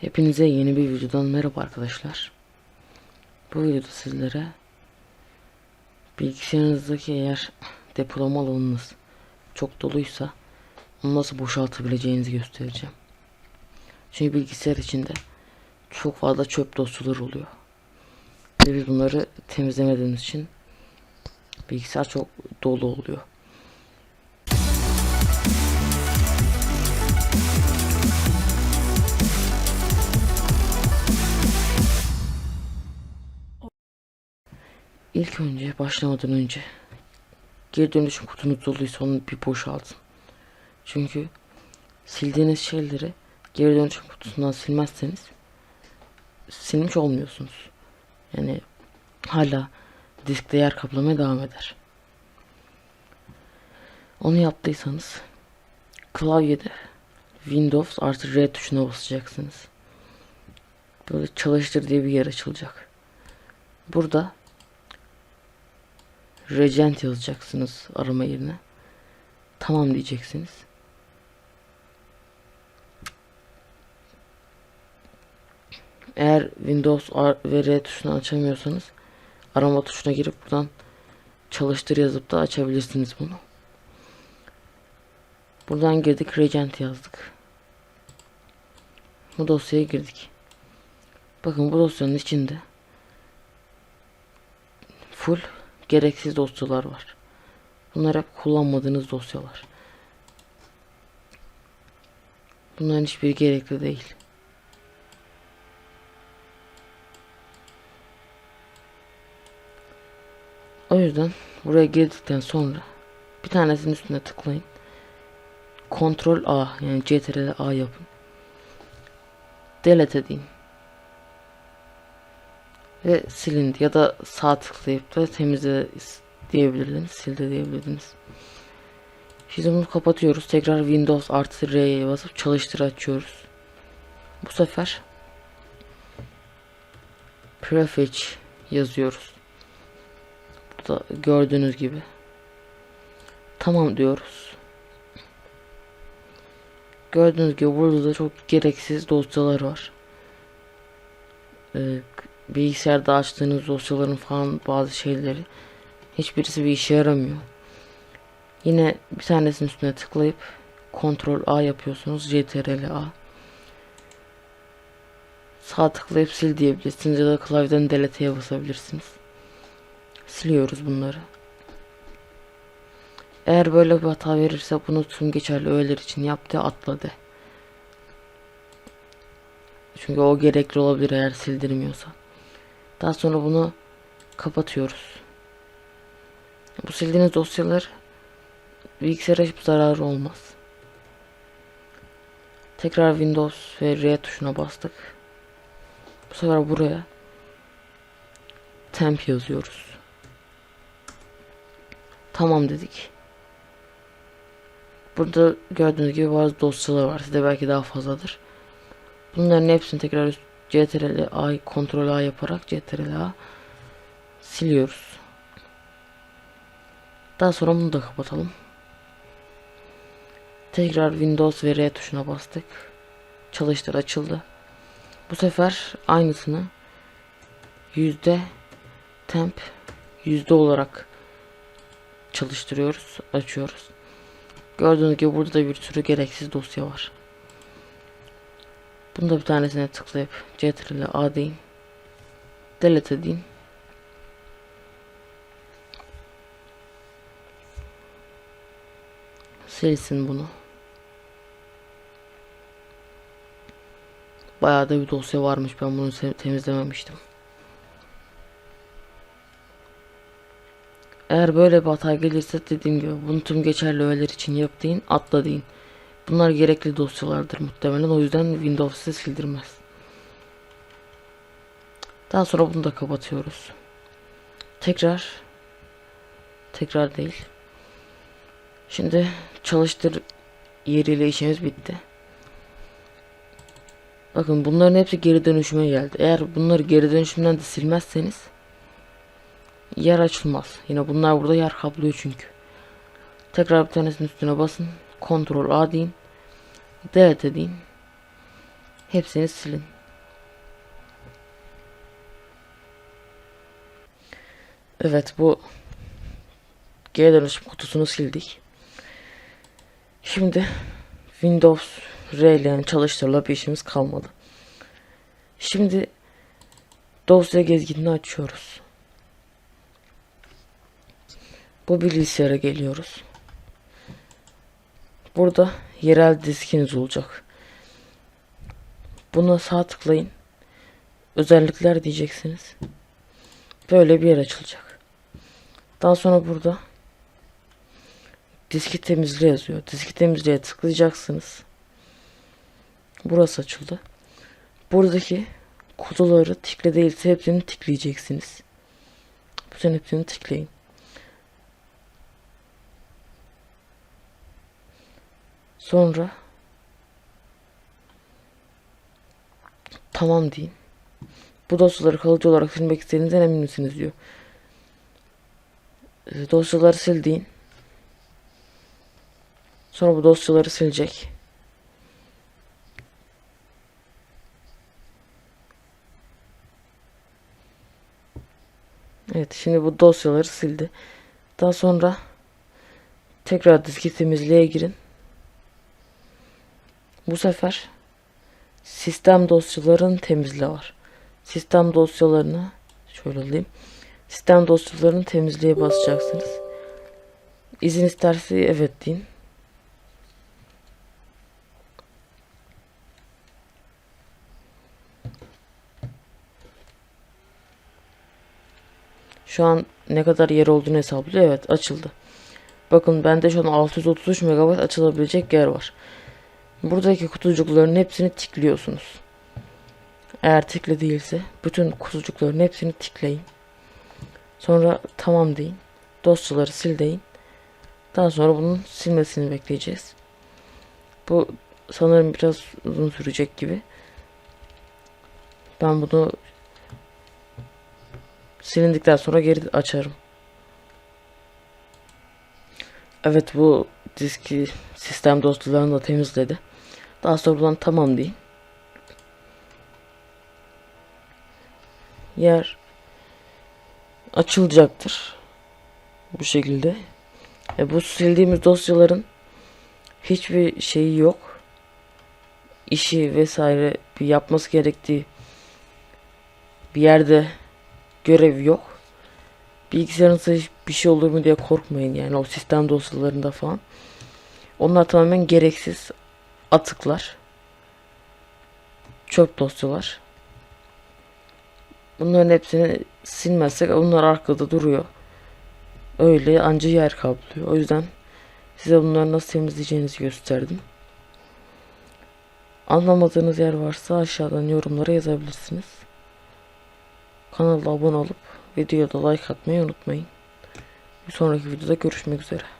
Hepinize yeni bir videodan merhaba arkadaşlar. Bu videoda sizlere bilgisayarınızdaki eğer depolama alanınız çok doluysa onu nasıl boşaltabileceğinizi göstereceğim. Çünkü bilgisayar içinde çok fazla çöp dosyaları oluyor. Ve biz bunları temizlemediğimiz için bilgisayar çok dolu oluyor. İlk önce başlamadan önce geri dönüşüm kutunuz doluysa onu bir boşaltın. Çünkü sildiğiniz şeyleri geri dönüşüm kutusundan silmezseniz silmiş olmuyorsunuz. Yani hala diskte yer kaplamaya devam eder. Onu yaptıysanız klavyede Windows artı R tuşuna basacaksınız. Böyle çalıştır diye bir yer açılacak. Burada Regent yazacaksınız arama yerine. Tamam diyeceksiniz. Eğer Windows R ve R tuşunu açamıyorsanız arama tuşuna girip buradan çalıştır yazıp da açabilirsiniz bunu. Buradan girdik Regent yazdık. Bu dosyaya girdik. Bakın bu dosyanın içinde full gereksiz dosyalar var. Bunlar hep kullanmadığınız dosyalar. Bunların hiçbiri gerekli değil. O yüzden buraya girdikten sonra bir tanesinin üstüne tıklayın. Ctrl A yani CTRL A yapın. Delete edin. Ve silindi ya da sağ tıklayıp da temizle diyebilirdiniz. Sil de diyebilirdiniz. Şimdi bunu kapatıyoruz. Tekrar Windows artı R'ye basıp çalıştır açıyoruz. Bu sefer prefetch yazıyoruz. Burada gördüğünüz gibi. Tamam diyoruz. Gördüğünüz gibi burada da çok gereksiz dosyalar var. Ee, bilgisayarda açtığınız dosyaların falan bazı şeyleri hiçbirisi bir işe yaramıyor. Yine bir tanesinin üstüne tıklayıp Ctrl A yapıyorsunuz. Ctrl A. Sağ tıklayıp sil diyebilirsiniz ya da klavyeden delete'ye basabilirsiniz. Siliyoruz bunları. Eğer böyle bir hata verirse bunu tüm geçerli öğeler için yaptı atladı. Çünkü o gerekli olabilir eğer sildirmiyorsa. Daha sonra bunu kapatıyoruz. Bu sildiğiniz dosyalar bilgisayara hiçbir zararı olmaz. Tekrar Windows ve R tuşuna bastık. Bu sefer buraya temp yazıyoruz. Tamam dedik. Burada gördüğünüz gibi bazı dosyalar var. Sizde belki daha fazladır. Bunların hepsini tekrar üst CTRL A, Ctrl A yaparak CTRL A siliyoruz. Daha sonra bunu da kapatalım. Tekrar Windows ve R tuşuna bastık. Çalıştır açıldı. Bu sefer aynısını yüzde temp yüzde olarak çalıştırıyoruz, açıyoruz. Gördüğünüz gibi burada da bir sürü gereksiz dosya var. Bunda bir tanesine tıklayıp Ctrl A deyin. Delete deyin. Silsin bunu. Bayağı da bir dosya varmış. Ben bunu temizlememiştim. Eğer böyle bir hata gelirse dediğim gibi bunu tüm geçerli öğeler için yap deyin, atla deyin. Bunlar gerekli dosyalardır muhtemelen. O yüzden Windows size sildirmez. Daha sonra bunu da kapatıyoruz. Tekrar tekrar değil. Şimdi çalıştır yeriyle işimiz bitti. Bakın bunların hepsi geri dönüşüme geldi. Eğer bunları geri dönüşümden de silmezseniz yer açılmaz. Yine bunlar burada yer kaplıyor çünkü. Tekrar bir tanesinin üstüne basın. Ctrl A deyin. Delete deyin. hepsini silin. Evet bu geri dönüşüm kutusunu sildik. Şimdi Windows R ile bir işimiz kalmadı. Şimdi dosya gezginini açıyoruz. Bu bilgisayara geliyoruz. Burada yerel diskiniz olacak. Buna sağ tıklayın. Özellikler diyeceksiniz. Böyle bir yer açılacak. Daha sonra burada diski temizle yazıyor. Diski temizleye tıklayacaksınız. Burası açıldı. Buradaki kutuları tikle değilse hepsini tikleyeceksiniz. Bütün hepsini tikleyin. Sonra tamam deyin. Bu dosyaları kalıcı olarak silmek istediğinizden emin misiniz diyor. E, Dosyaları sil deyin. Sonra bu dosyaları silecek. Evet şimdi bu dosyaları sildi. Daha sonra tekrar diski temizliğe girin. Bu sefer sistem dosyaların temizle var. Sistem dosyalarını şöyle alayım. Sistem dosyalarını temizliğe basacaksınız. İzin isterse evet deyin. Şu an ne kadar yer olduğunu hesaplıyor. Evet açıldı. Bakın bende şu an 633 MB açılabilecek yer var. Buradaki kutucukların hepsini tikliyorsunuz. Eğer tikli değilse bütün kutucukların hepsini tikleyin. Sonra tamam deyin. Dosyaları sil deyin. Daha sonra bunun silmesini bekleyeceğiz. Bu sanırım biraz uzun sürecek gibi. Ben bunu silindikten sonra geri açarım. Evet bu diski sistem dosyalarını da temizledi. Daha sonra buradan tamam deyin. Yer açılacaktır. Bu şekilde. E bu sildiğimiz dosyaların hiçbir şeyi yok. İşi vesaire bir yapması gerektiği bir yerde görev yok. Bilgisayarınızda bir şey olur mu diye korkmayın yani o sistem dosyalarında falan. Onlar tamamen gereksiz atıklar. Çöp dosyalar. Bunların hepsini silmezsek bunlar arkada duruyor. Öyle anca yer kaplıyor. O yüzden size bunları nasıl temizleyeceğinizi gösterdim. Anlamadığınız yer varsa aşağıdan yorumlara yazabilirsiniz. Kanala abone olup videoya da like atmayı unutmayın. Bir sonraki videoda görüşmek üzere.